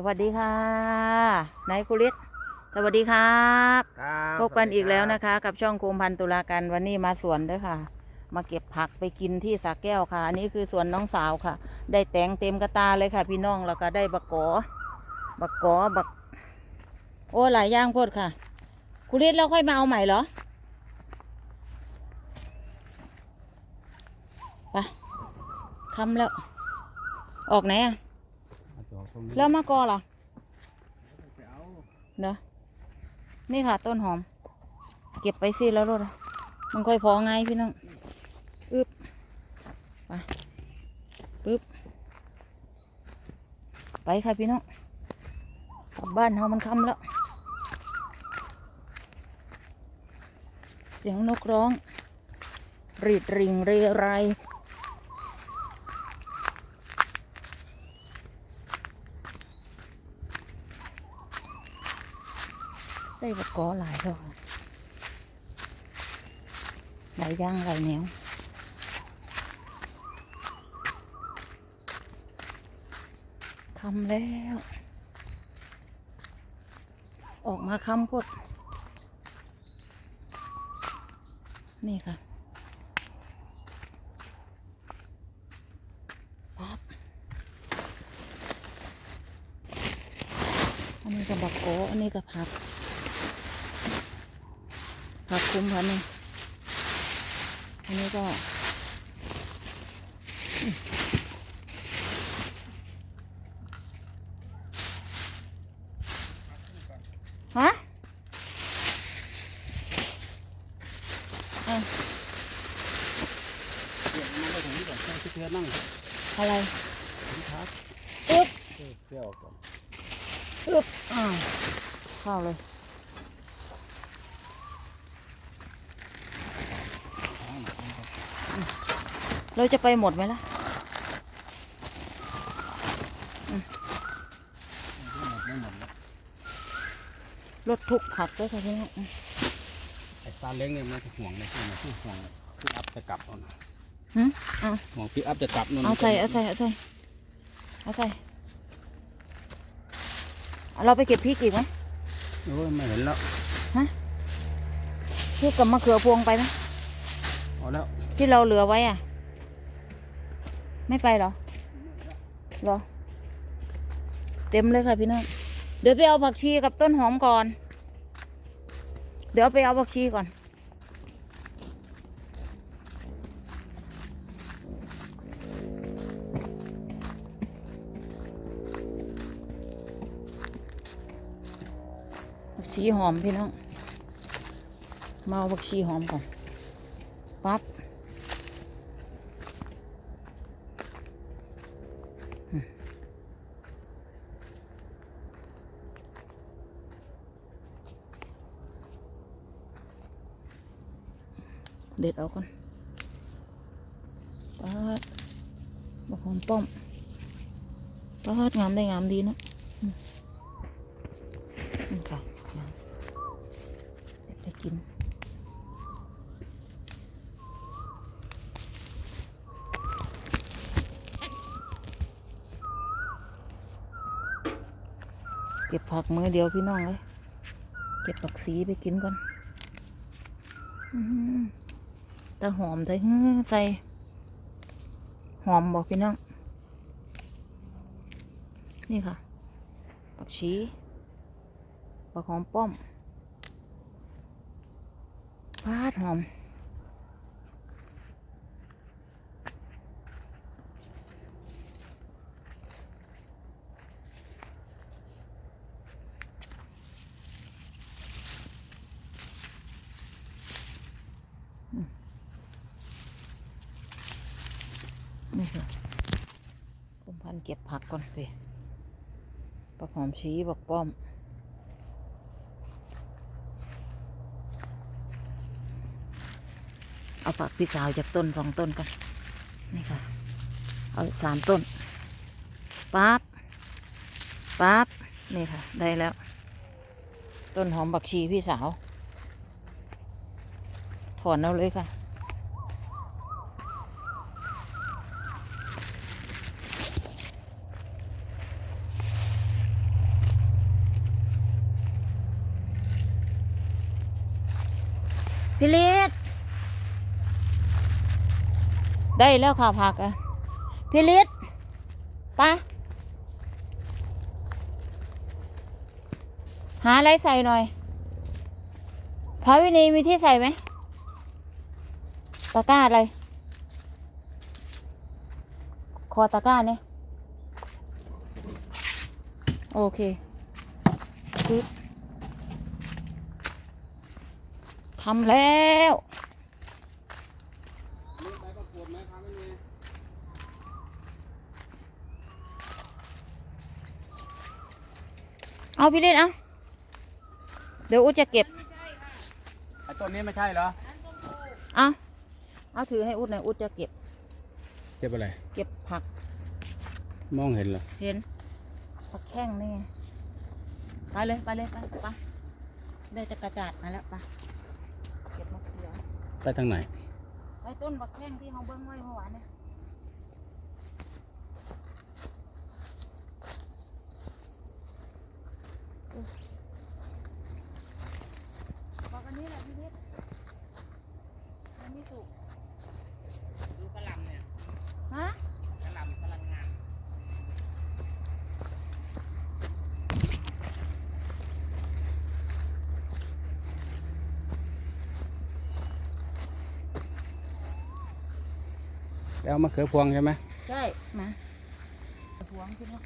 สวัสดีค่ะนายคุริศสวัสดีครับครับพบกันสวัสดีอีกแล้วรับนะคะ กับช่องโคมพันตุลาการวันนี้มาสวนด้วยค่ะ มาเก็บผักไปกินที่สาแก้วค่ะ อันนี้คือสวนน้องสาวค่ะ ได้แตงเต็มกระตาเลยค่ะ พี่น้องแล้วก็ได้บักกอบักกอบัก โอ้หลายอย่างโพดค่ะคุริศเราค่อยมาเอาใหม่เหรอไปคำแล้ว ออกไหนอะ แล้วมะกอเหรอไปเอาเนอะนี่ค่ะ ต้นหอม เก็บไปสิแล้วรถอะมันค่อยพอไงพี่น้องอึบไปปึ๊บไปค่ะพี่น้องกลับบ้านเฮามันค่ำแล้ว เสียงนกร้อง รีดริงเรไร ได้บ กกอหลายแล้วค่ะหลายอย่างหลายแนวคำแล้ว ออกมาคำพดนี่ค่ะปั๊บอันนี้ก็บักโกอันนี้ก็ผัก ผักคุ้มพันนี่อันนี้ก็อืมฮะอะเดี๋ยวมันก็ถึงที่ก่อนใช่ที่เพื่อนนั่งอะไรที่พักอึ๊บเออเพื่อออกก่อนอึ๊บอ่าเข้าเลย เราจะไปหมดไหมล่ะไม่หมดแล้วรถทุกผักด้วยค่ะพี่น้องอืมไอ้ซาเล้งเนี่ยมันจะห่วงเลยที่มันที่ห่วงพี่อัพจะกลับเอานะหึเอาห่วงพี่อัพจะกลับนู่นเอาใส่เอาใส่เอาใส่เอาใส่เอาเราไปเก็บพริกอีกไหมโอ้ยไม่เห็นแล้วพริกกับมะเขือพวงไปไหมเอาแล้วที่เราเหลือไว้อะ ไม่ไปเหรอเหรอ เต็มเลยค่ะพี่น้องเดี๋ยวไปเอาผักชีกับต้นหอมก่อน เดี๋ยวไปเอาผักชีก่อน ผักชีหอมพี่น้อง มาเอาผักชีหอมก่อน ปั๊บ ด็ดเอาก่อนปัดบักหอมป้อมปัดงามได้งามดีเนะอืมอืมค่ะงายไปกินเก็บผักมือเดียวพี่น้องเลย เก็บผักสีไปกินก่อน อื แต่หอมแต่ใส่หอมบอกพี่น้อง นี่ค่ะผักชีผักหอมป้อมพาดหอม นี่ค่ะผมพันเก็บผักก่อนสิผักหอมชีบักป้อม เอาผักพี่สาวจากต้นสองต้นกันนี่ค่ะ เอาสามต้นปั๊บปั๊บนี่ค่ะ ได้แล้ว ต้นหอมบักชีพี่สาว ถอนเอาเลยค่ะ พี่ลิศได้แล้วค่ะผักอะพี่ลิศปะหาอะไรใส่หน่อยพระวินีมีที่ใส่ไหมตะกร้าอะไร คอตะกร้าเนี่ย โอเคปึ๊บ ทำแล้วนี่ใบประกวดไหมครับไม่มีเอาพี่เล่นเอาเดี๋ยวอุดจะเก็บไอ้ต้นนี้ไม่ใช่เหรอเอาเอาถือให้อุดหน่อยอุดจะเก็บ เก็บอะไร เก็บผัก มองเห็นเหรอ เห็น ผักแข้งนี่ไงไปเลย ไปเลย ไปไปได้จะกระจาดมาแล้วไป เก็บมะเขือไปทางไหนไปต้นผักแข้งที่เขาเบิ้งไว้เมื่อวานเนี่ยบอกอันนี้แหละพี่เล็กมันไม่สุก ดูกระลำเนี่ย ฮะ กระลำกำลังงาม แล้วมะเขือพวงใช่ไหมใช่มาหวงขึ้นมา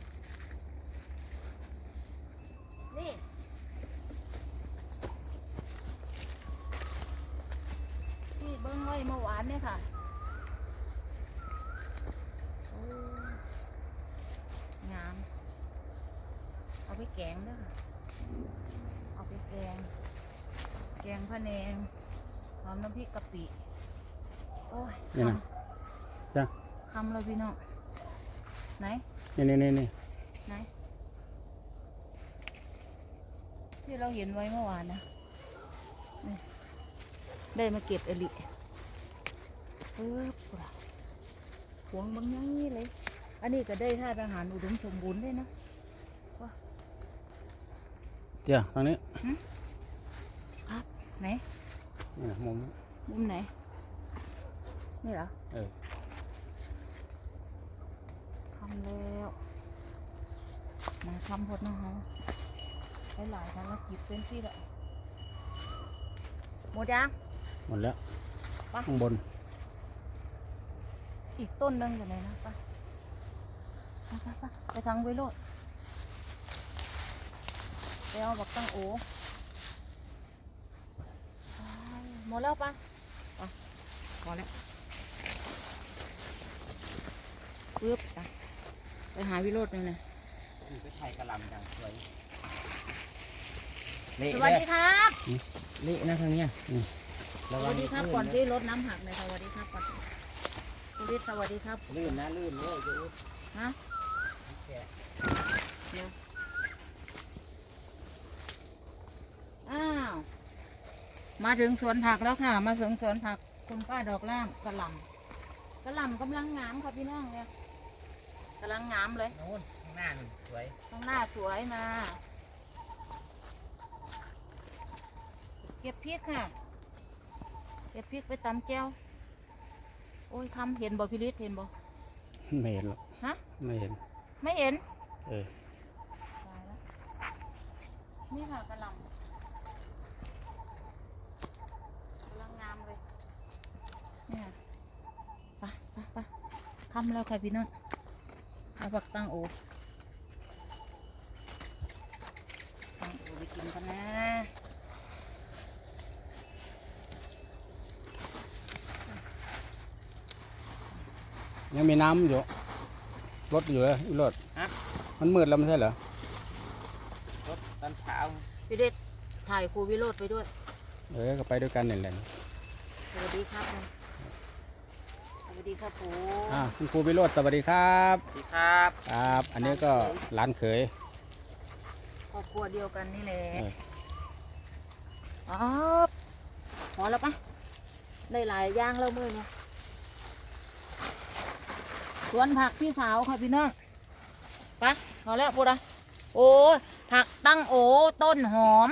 นี่ที่เบิ้งไว้เมื่อวานเนี่ยค่ะโอ้งาม เอาไปแกงเด้วยค่ะ เอาไปแกง แกงพะแนงหอมน้ำพริกกะปิ โอ้ยนี่นะจ้ะ คำเลยพี่น้องไหนนี่นี่นี่นี่ไหนที่เราเห็นไว้เมื่อวานนะนี่ได้มาเก็บเอลิปึ๊บว่ะหวงบางอย่างนี้เลย อันนี้ก็ได้ท่าทหารอุดมสมบูรณ์ด้วยนะเจ้าทางนี้ไหนนี่นะมุมนี้มุมไหน นี่เหรอเออทำแล้วมาทำพดนะฮะไปหลายภารกิจเป็นที่ละหมดยังหมดแล้วไปข้างบน อีกต้นหนึงอยู่ไหนนะไปไปไปไปไปทางไวโรดไปเอาบักตั้งโอไปหมดแล้วปะไปพอแล้วปึ๊บไป ไปหาวิโรดเลยนะไปไทยกระลำจังสวยสวัสดีครับ เละนะทางเนี้ยอืมสวัสดีครับก่อนที่รถน้ำหักเลยสวัสดีครับก่อนคุณฤทธิ์สวัสดีครับ ลื่นนะลื่นเลยจะฮะเดี๋ยวอ้าว มาถึงสวนผักแล้วค่ะ มาถึงสวนผักคุณป้าดอกล่ามกระหล่ำกระหล่ำกำลังงามค่ะพี่น้องเนี่ย กำลังงามเลยโน่นข้างหน้านี่สวยข้างหน้าสวยมาเก็บพริกค่ะ เก็บพริกไปตำแก้ว โอ้ยทำเห็นบ่พิริศเห็นบ่ไม่เห็นหรอกฮะ ไม่เห็น ไม่เห็น เออตายแล้วนี่ค่ะกระหลำกำลังงามเลย เนี่ยไปไปไปทำแล้วค่ะพี่น้อง เอาบักตั้งโอตั้งโอไปกินกันนะยังมีน้ำอยู่รถอยู่เลยอีรถมันมืดแล้วไม่ใช่เหรอรถตอนเช้าพี่เด็ดถ่ายครูวิโรธไปด้วย เออก็ไปด้วยกันนี่แหละสวัสดีครับนะ สวัสดีครับผมอ่าคุณครูวิโรจน์สวัสดีครับสวัสดีครับ ครับ อันนี้ก็หลานเขยครอบครัวเดียวกันนี่แหละเอออ๋อพอแล้วปะได้หลายอย่างแล้วมือเนี่ยสวนผักพี่สาวค่ะพี่น้องไปพอแล้วพูดอะโอ้ยผักตั้งโอต้นหอม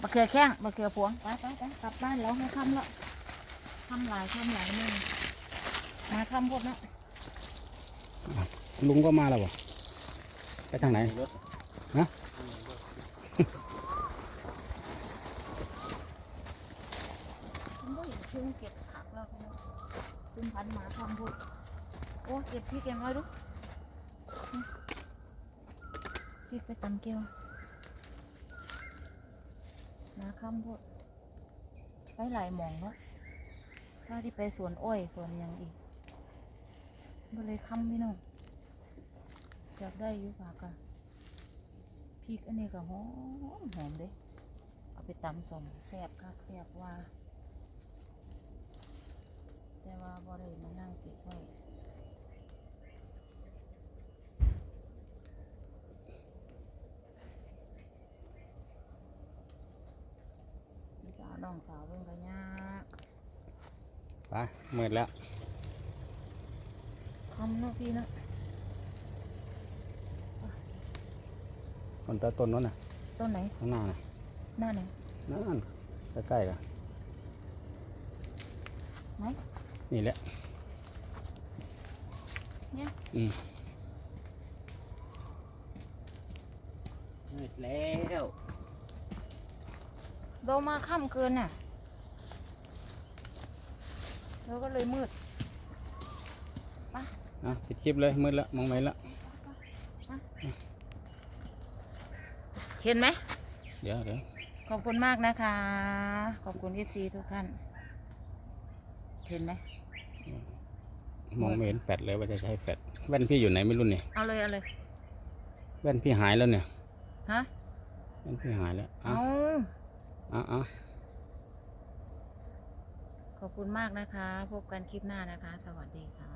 มะเขือแข้งมะเขือพวงไปไปไปกลับบ้านแล้วให้ค่ำแล้วค่ำหลายค่ำหลายนี่ มาค่ำพวกนะลุงก็มาแล้วบ่ไปทางไหนรถฮะคุณก็เห็นเพิ่งเก็บผักแล้วคุณคุณพันหมาค่ำพวกโอ้เก็บพริกยังไงดูพริกไปตำเกียวมาค่ำพวกไปหลายหมองแล้วถ้าที่ไปสวนอ้อยสวนหยังอีก ก็เลยคำพี่น้องอยากได้อยู่ฝากกันพริกอันนี้ก็หอมหอมเด้เอาไปตำสมแซ่บคักแซ่บว่าแต่ว่าบ่ได้มานั่งเก็บไว้สาวน้องสาวเพิ่งก็ยากไปมืดแล้ว คำเนาะพี่เนาะคนต้นต้นนั้นน่ะต้นไหนข้างหน้าน่ะหน้าไหนนั่นใกล้ๆกันไหนนี่แหละเนี่ยอืมมืดแล้วเรามาค่ำเกินน่ะเราก็เลยมืด อะปิดคลิปเลยมืดแล้วมองไม่ละเห็นไหม เดี๋ยวเดี๋ยวขอบคุณมากนะคะ ขอบคุณเอฟซีทุกท่าน เห็นไหม มองไม่เห็นแฟดเลยว่าจะใช้แฟดแว่นพี่อยู่ไหนไม่รู้เนี่ย เอาเลยเอาเลย แว่นพี่หายแล้วเนี่ย ฮะ แว่นพี่หายแล้วเอะเอาอะอะขอบคุณมากนะคะ พบกันคลิปหน้านะคะ สวัสดีค่ะ